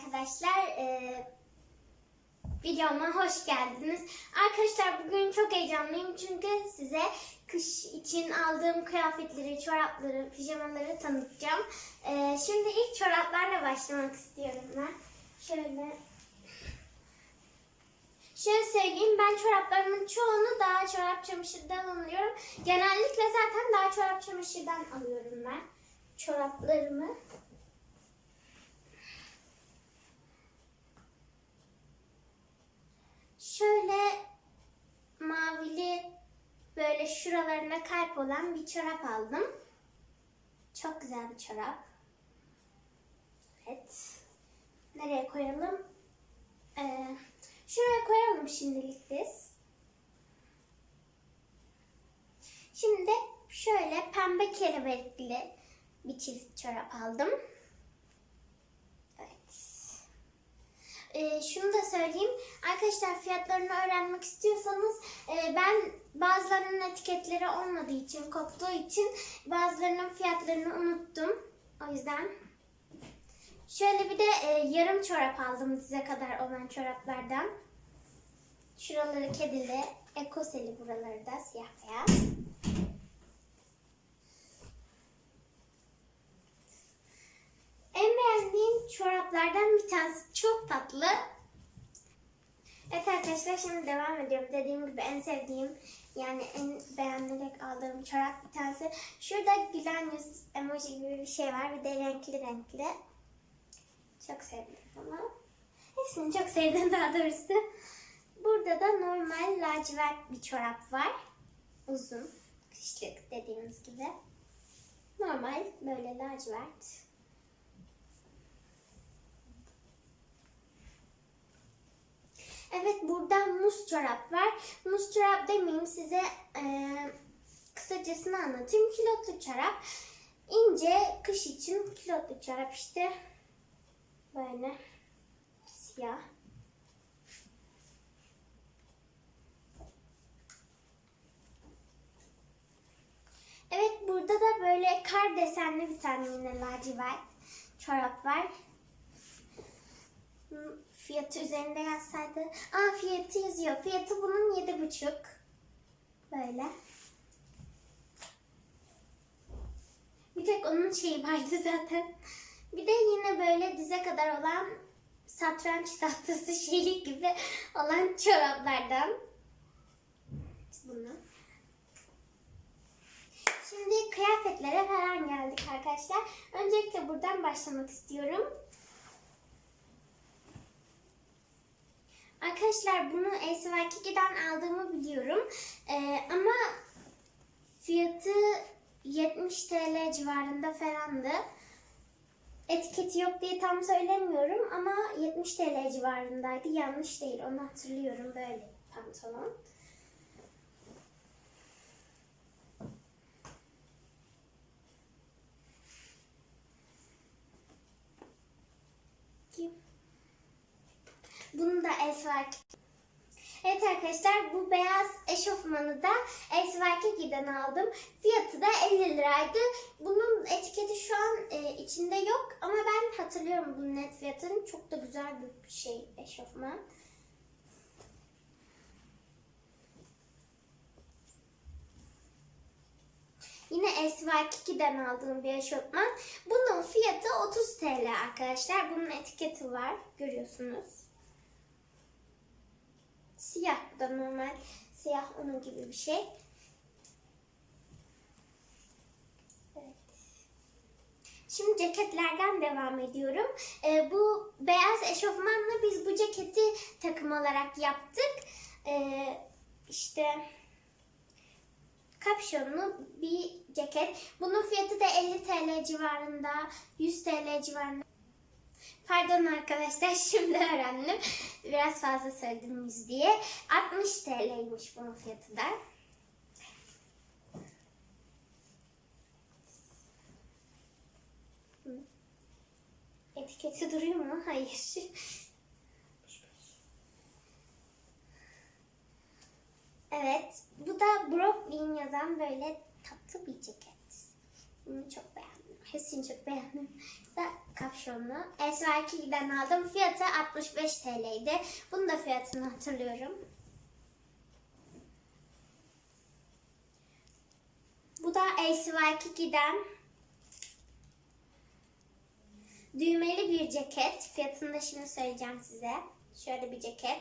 arkadaşlar. Ee, videoma hoş geldiniz. Arkadaşlar bugün çok heyecanlıyım çünkü size kış için aldığım kıyafetleri, çorapları, pijamaları tanıtacağım. Ee, şimdi ilk çoraplarla başlamak istiyorum ben. Şöyle Şöyle söyleyeyim ben çoraplarımın çoğunu daha çorap çamaşırdan alıyorum. Genellikle zaten daha çorap çamaşırdan alıyorum ben çoraplarımı. Şöyle mavili böyle şuralarına kalp olan bir çorap aldım. Çok güzel bir çorap. Evet. Nereye koyalım? Ee, şuraya koyalım şimdilik biz. Şimdi şöyle pembe kelebekli bir çift çorap aldım. Evet. Ee, şunu da söyleyeyim. Arkadaşlar fiyatlarını öğrenmek istiyorsanız e, ben bazılarının etiketleri olmadığı için, koptuğu için bazılarının fiyatlarını unuttum. O yüzden şöyle bir de e, yarım çorap aldım dize kadar olan çoraplardan. Şuraları kedili, ekoseli buraları da siyah beyaz. En beğendiğim çoraplardan bir tanesi çok tatlı. Evet arkadaşlar şimdi devam ediyorum. Dediğim gibi en sevdiğim yani en beğenilerek aldığım çorap bir tanesi. Şurada gülen yüz emoji gibi bir şey var. Bir de renkli renkli. Çok sevdim bunu. Hepsini çok sevdim daha doğrusu. Burada da normal lacivert bir çorap var. Uzun. Kışlık dediğimiz gibi. Normal böyle lacivert. Evet burada muz çorap var. Muz çorap demeyeyim size eee, kısacasını anlatayım. Kilotlu çorap. İnce kış için kilotlu çorap işte. Böyle siyah. Evet burada da böyle kar desenli bir tane yine lacivert çorap var. Fiyatı üzerinde yazsaydı. Aa fiyatı yazıyor. Fiyatı bunun yedi buçuk. Böyle. Bir tek onun şeyi vardı zaten. Bir de yine böyle dize kadar olan satranç tahtası şeyi gibi olan çoraplardan. Bunu. Şimdi kıyafetlere falan geldik arkadaşlar. Öncelikle buradan başlamak istiyorum. Arkadaşlar bunu SY2'den aldığımı biliyorum. Ee, ama fiyatı 70 TL civarında falandı. Etiketi yok diye tam söylemiyorum ama 70 TL civarındaydı. Yanlış değil onu hatırlıyorum böyle pantolon. Kim? Bunu da Esvaki. Evet arkadaşlar bu beyaz eşofmanı da Esvaki'den aldım. Fiyatı da 50 liraydı. Bunun etiketi şu an e, içinde yok ama ben hatırlıyorum bunun net fiyatını. Çok da güzel bir şey eşofman. Yine SY2'den aldığım bir eşofman. Bunun fiyatı 30 TL arkadaşlar. Bunun etiketi var. Görüyorsunuz. Siyah bu da normal. Siyah onun gibi bir şey. Şimdi ceketlerden devam ediyorum. Ee, bu beyaz eşofmanla biz bu ceketi takım olarak yaptık. Ee, işte kapşonlu bir ceket. Bunun fiyatı da 50 TL civarında, 100 TL civarında. Pardon arkadaşlar şimdi öğrendim. Biraz fazla söyledim 100 diye. 60 TL'ymiş bunun fiyatı da. Etiketi duruyor mu? Hayır. Evet. Bu da Brooklyn yazan böyle tatlı bir ceket. Bunu çok beğendim. Hepsini çok beğendim. Da kapşonlu. Esvaki'den aldım. Fiyatı 65 TL'ydi. Bunun da fiyatını hatırlıyorum. Bu da Esvaki'den düğmeli bir ceket. Fiyatını da şimdi söyleyeceğim size. Şöyle bir ceket.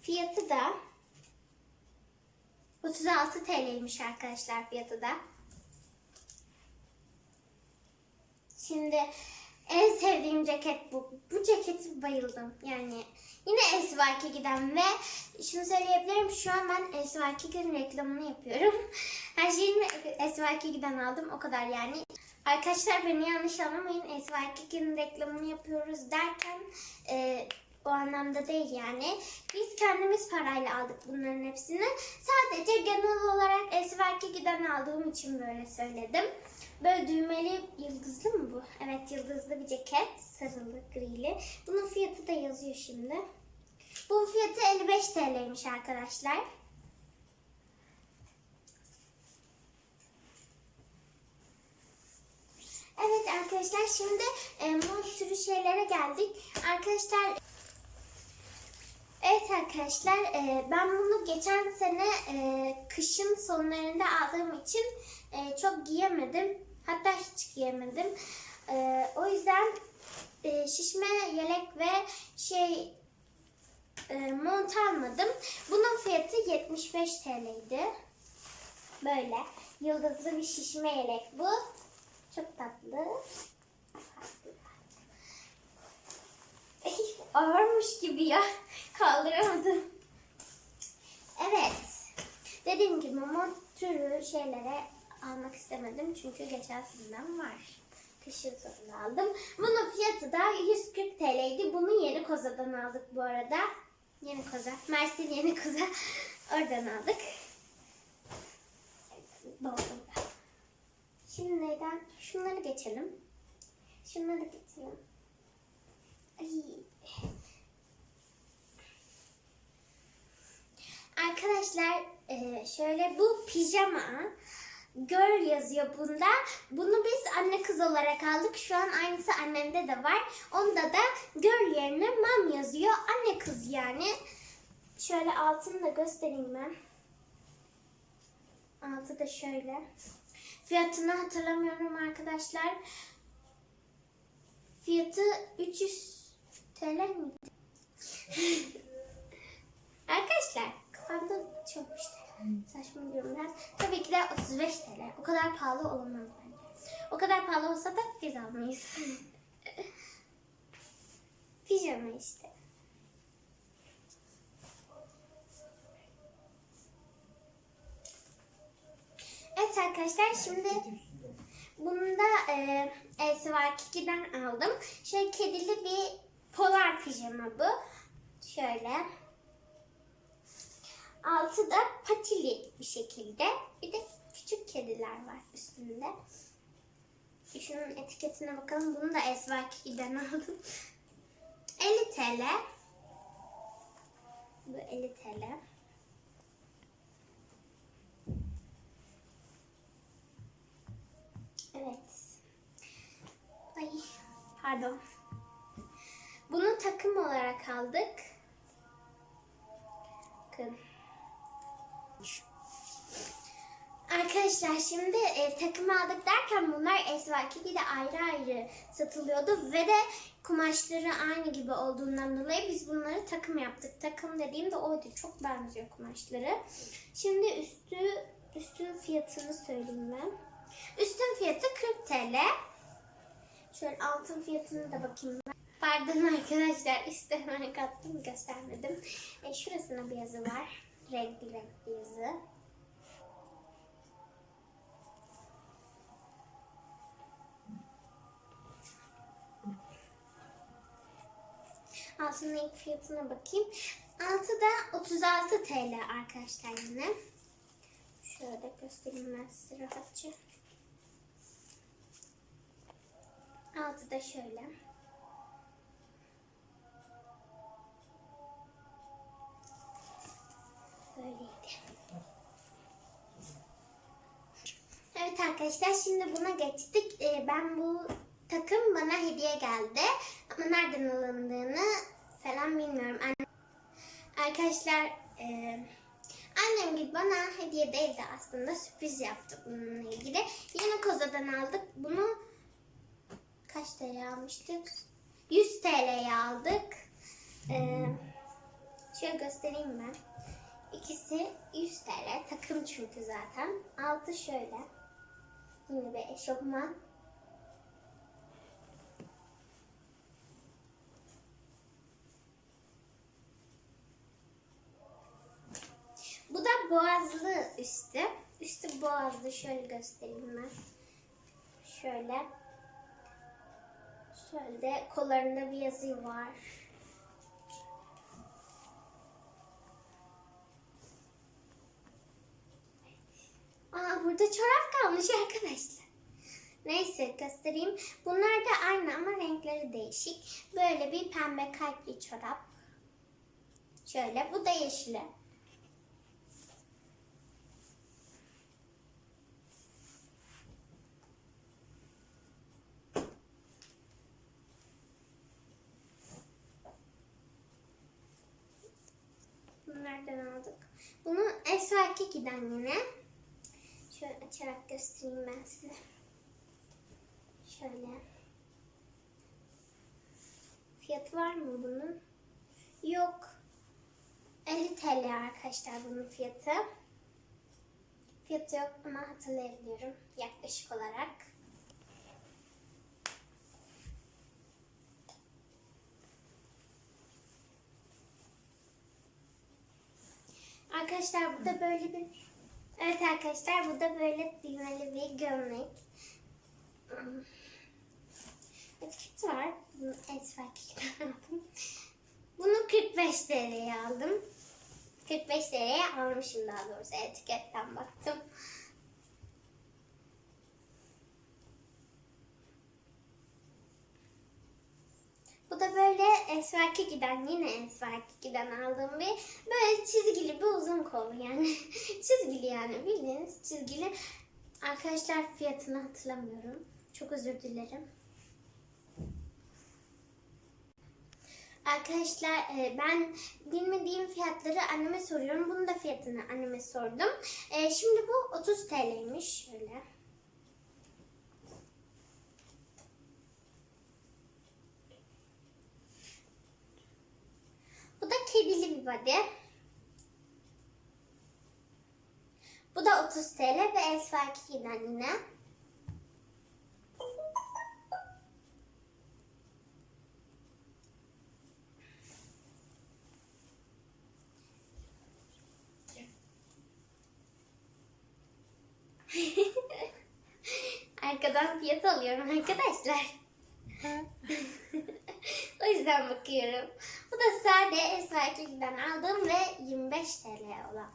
Fiyatı da 36 TL'ymiş arkadaşlar fiyatı da. Şimdi en sevdiğim ceket bu. Bu ceketi bayıldım. Yani yine Esvaki giden ve şunu söyleyebilirim şu an ben Esvaki giden reklamını yapıyorum. Her şeyimi Esvaki giden aldım o kadar yani. Arkadaşlar beni yanlış anlamayın. Esvaki giden reklamını yapıyoruz derken e, o anlamda değil yani. Biz kendimiz parayla aldık bunların hepsini. Sadece genel olarak Esvaki giden aldığım için böyle söyledim. Böyle düğmeli yıldızlı mı bu? Evet yıldızlı bir ceket. Sarılı, grili. Bunun fiyatı da yazıyor şimdi. Bu fiyatı 55 TL'ymiş arkadaşlar. Evet arkadaşlar şimdi e, mont türü şeylere geldik. Arkadaşlar Evet arkadaşlar e, ben bunu geçen sene e, kışın sonlarında aldığım için e, çok giyemedim. Hatta hiç giyemedim. O yüzden şişme yelek ve şey mont almadım. Bunun fiyatı 75 TL'ydi. Böyle yıldızlı bir şişme yelek bu. Çok tatlı. Ağırmış gibi ya. Kaldıramadım. Evet. Dediğim gibi mont türü şeylere almak istemedim. Çünkü geçen seneden var. Kışın sonunda aldım. Bunun fiyatı da 140 TL'ydi. Bunu Yeni Koza'dan aldık bu arada. Yeni Koza. Mersin Yeni Koza. Oradan aldık. Doldum da. Şimdi neyden? Şunları geçelim. Şunları geçelim. Ay. Arkadaşlar e, şöyle bu pijama girl yazıyor bunda. Bunu biz anne kız olarak aldık. Şu an aynısı annemde de var. Onda da girl yerine mom yazıyor. Anne kız yani. Şöyle altını da göstereyim ben. Altı da şöyle. Fiyatını hatırlamıyorum arkadaşlar. Fiyatı 300 TL miydi? Arkadaşlar kafamda çok işte. Saçma diyorum biraz. Tabii ki de 35 TL. O kadar pahalı olamaz bence. O kadar pahalı olsa da biz almayız. Pijama işte. Evet arkadaşlar şimdi bunu da e, Elsevier Kiki'den aldım. Şöyle kedili bir polar pijama bu. Şöyle. Altı da patili bir şekilde. Bir de küçük kediler var üstünde. Şunun etiketine bakalım. Bunu da Elsevier Kiki'den aldım. 50 TL. Bu 50 TL. Evet. Ay pardon. Bunu takım olarak aldık. Bakın. Arkadaşlar şimdi e, takım aldık derken bunlar Esvaki de ayrı ayrı satılıyordu ve de kumaşları aynı gibi olduğundan dolayı biz bunları takım yaptık. Takım dediğimde oydu. Çok benziyor kumaşları. Şimdi üstü üstün fiyatını söyleyeyim ben. Üstün fiyatı 40 TL. Şöyle altın fiyatını da bakayım ben. Pardon arkadaşlar istemeye kattım göstermedim. E, şurasına bir yazı var. Renkli renkli yazı. Altının ilk fiyatına bakayım. Altı da 36 TL arkadaşlar yine. Şöyle göstereyim ben size rahatça. Altı da şöyle. Arkadaşlar. şimdi buna geçtik. Ee, ben bu takım bana hediye geldi. Ama nereden alındığını falan bilmiyorum. Anne- Arkadaşlar e, annem gibi bana hediye değil de aslında sürpriz yaptı bununla ilgili. Yeni kozadan aldık. Bunu kaç TL almıştık? 100 TL'ye aldık. Ee, şöyle göstereyim ben. İkisi 100 TL. Takım çünkü zaten. Altı şöyle. Yine bir eşofman. Bu da boğazlı üstü. Üstü boğazlı. Şöyle göstereyim ben. Şöyle. Şöyle kollarında bir yazı var. Aa burada çorap kalmış arkadaşlar. Neyse göstereyim. Bunlar da aynı ama renkleri değişik. Böyle bir pembe kalpli çorap. Şöyle bu da yeşili. Bunu nereden aldık? Bunu Esra Kiki'den yine. Şöyle açarak göstereyim ben size. Şöyle. Fiyatı var mı bunun? Yok. 50 TL arkadaşlar bunun fiyatı. Fiyatı yok ama hatırlayabiliyorum yaklaşık olarak. Arkadaşlar burada böyle bir Evet arkadaşlar bu da böyle düğmeli bir gömlek. Etiketi var. Esfakik'ten aldım. Bunu 45 TL'ye aldım. 45 TL'ye almışım daha doğrusu etiketten baktım. Bu da böyle Esvaki giden yine Esvaki giden aldığım bir böyle çizgili bir uzun kol yani. çizgili yani bildiğiniz çizgili. Arkadaşlar fiyatını hatırlamıyorum. Çok özür dilerim. Arkadaşlar e, ben bilmediğim fiyatları anneme soruyorum. Bunun da fiyatını anneme sordum. E, Şimdi bu 30 TL'ymiş. Şöyle. Bu da kedili bir body. Bu da 30 TL ve Esfaki'den yine. Arkadan fiyat alıyorum arkadaşlar. o yüzden bakıyorum. Bu da sade Esfaki'den aldığım ve 25 TL olan.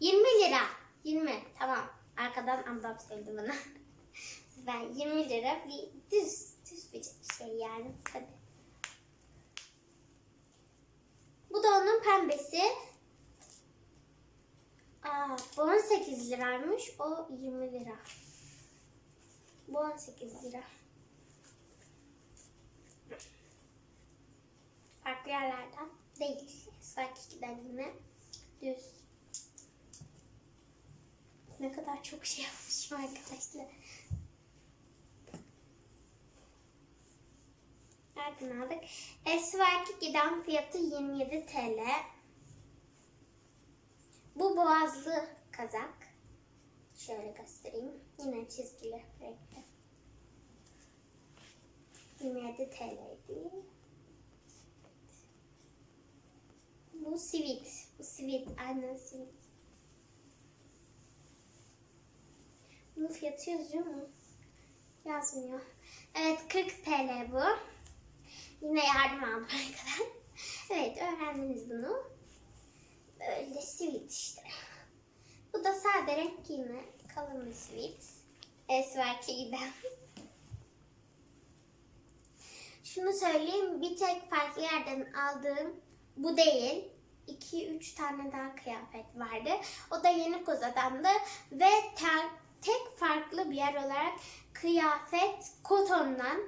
20 lira. 20. Tamam. Arkadan ablam söyledi bana. Ben 20 lira bir düz düz bir şey yani. Hadi. Bu da onun pembesi. Aa, bu 18 liraymış. O 20 lira. Bu 18 lira. Farklı yerlerden değil. Esfak 2'den yine düz. Ne kadar çok şey yapmışım arkadaşlar. Nereden aldık? Esvaki giden fiyatı 27 TL. Bu boğazlı kazak. Şöyle göstereyim. Yine çizgili renkli. 27 TL'ydi. Bu sivit. Bu sivit. Aynen sivit. Bunun fiyatı yazıyor mu? Yazmıyor. Evet 40 TL bu. Yine yardım aldım arkadan. Evet öğrendiniz bunu. Böyle sweet işte. Bu da sade renk yine kalın bir sweet. Esvaki giden. Şunu söyleyeyim bir tek farklı yerden aldığım bu değil. 2-3 tane daha kıyafet vardı. O da yeni kozadandı ve ter, tek farklı bir yer olarak kıyafet kotondan.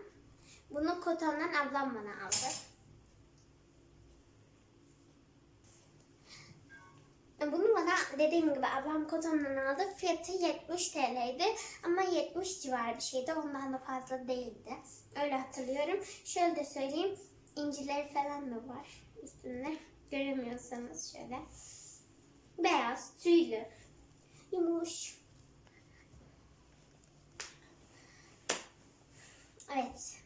Bunu kotondan ablam bana aldı. Bunu bana dediğim gibi ablam kotondan aldı. Fiyatı 70 TL'ydi ama 70 civarı bir şeydi. Ondan da fazla değildi. Öyle hatırlıyorum. Şöyle de söyleyeyim. İncileri falan da var üstünde. Göremiyorsanız şöyle. Beyaz, tüylü, yumuş. Evet.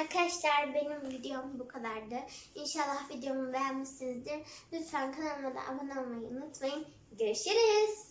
Arkadaşlar benim videom bu kadardı. İnşallah videomu beğenmişsinizdir. Lütfen kanalıma da abone olmayı unutmayın. Görüşürüz.